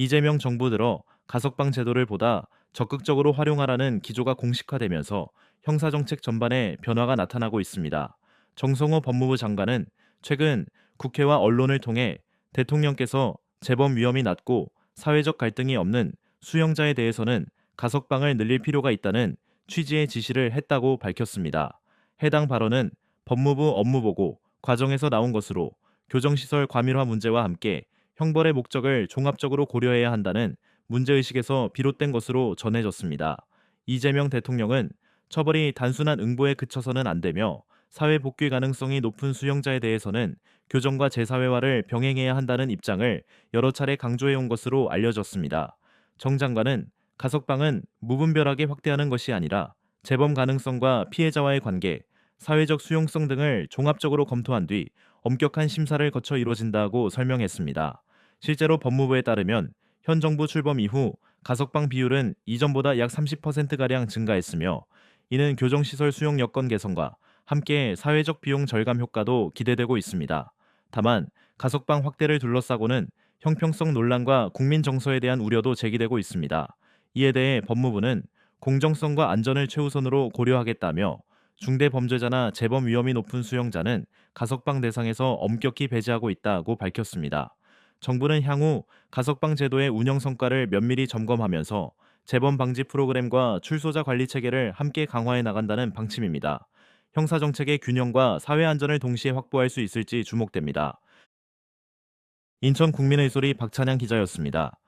이재명 정부 들어 가석방 제도를 보다 적극적으로 활용하라는 기조가 공식화되면서 형사정책 전반에 변화가 나타나고 있습니다. 정성호 법무부 장관은 최근 국회와 언론을 통해 대통령께서 재범 위험이 낮고 사회적 갈등이 없는 수용자에 대해서는 가석방을 늘릴 필요가 있다는 취지의 지시를 했다고 밝혔습니다. 해당 발언은 법무부 업무보고 과정에서 나온 것으로 교정시설 과밀화 문제와 함께 형벌의 목적을 종합적으로 고려해야 한다는 문제의식에서 비롯된 것으로 전해졌습니다. 이재명 대통령은 처벌이 단순한 응보에 그쳐서는 안 되며 사회 복귀 가능성이 높은 수용자에 대해서는 교정과 재사회화를 병행해야 한다는 입장을 여러 차례 강조해 온 것으로 알려졌습니다. 정 장관은 가석방은 무분별하게 확대하는 것이 아니라 재범 가능성과 피해자와의 관계, 사회적 수용성 등을 종합적으로 검토한 뒤 엄격한 심사를 거쳐 이루어진다고 설명했습니다. 실제로 법무부에 따르면 현 정부 출범 이후 가석방 비율은 이전보다 약 30%가량 증가했으며 이는 교정시설 수용 여건 개선과 함께 사회적 비용 절감 효과도 기대되고 있습니다. 다만 가석방 확대를 둘러싸고는 형평성 논란과 국민 정서에 대한 우려도 제기되고 있습니다. 이에 대해 법무부는 공정성과 안전을 최우선으로 고려하겠다며 중대 범죄자나 재범 위험이 높은 수용자는 가석방 대상에서 엄격히 배제하고 있다고 밝혔습니다. 정부는 향후 가석방 제도의 운영 성과를 면밀히 점검하면서 재범 방지 프로그램과 출소자 관리 체계를 함께 강화해 나간다는 방침입니다. 형사 정책의 균형과 사회 안전을 동시에 확보할 수 있을지 주목됩니다. 인천 국민의 소리 박찬양 기자였습니다.